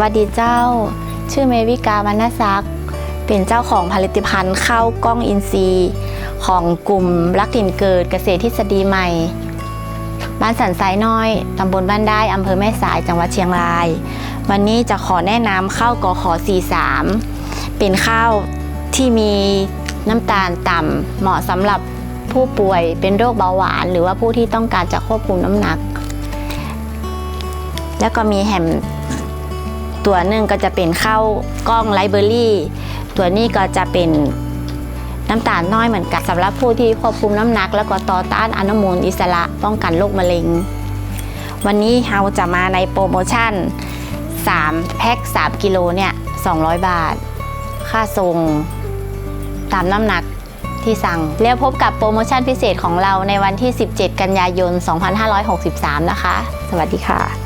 วัสดีเจ้า ชื่อเมวิกาวรรณศักดิ์เป็นเจ้าของผลิตภัณฑ์ข้าวกล้องอินทรีย์ ของกลุ่มรักถิ่นเกิดเกษตรทฤษฎีใหม่ บ้านสันทรายน้อย ตำบลบ้านได้อำเภอแม่สายจังหวัดเชียงราย วันนี้จะขอแนะนำข้าวกอขอ43 เป็นข้าวที่มีน้ำตาลต่ำเหมาะสำหรับผู้ป่วยเป็นโรคเบาหวาน หรือว่าผู้ที่ต้องการจะควบคุมน้ำหนัก แล้วก็มีแฮม ตัวหนึ่งก็จะเป็นข้าวกล้องไลเบอรี่ตัวนี้ก็จะเป็นน้ำตาลน้อยเหมือนกันสำหรับผู้ที่ควบคุมน้ำหนัก แล้วก็ต่อต้านอนุมูลอิสระป้องกันโรคมะเร็ง วันนี้เราจะมาในโปรโมชั่น 3 แพ็ค3 กิโลเนี่ย 200 บาท ค่าส่งตามน้ำหนักที่สั่ง แล้วพบกับโปรโมชั่นพิเศษของเราในวันที่ 17 กันยายน 2563 นะคะ สวัสดีค่ะ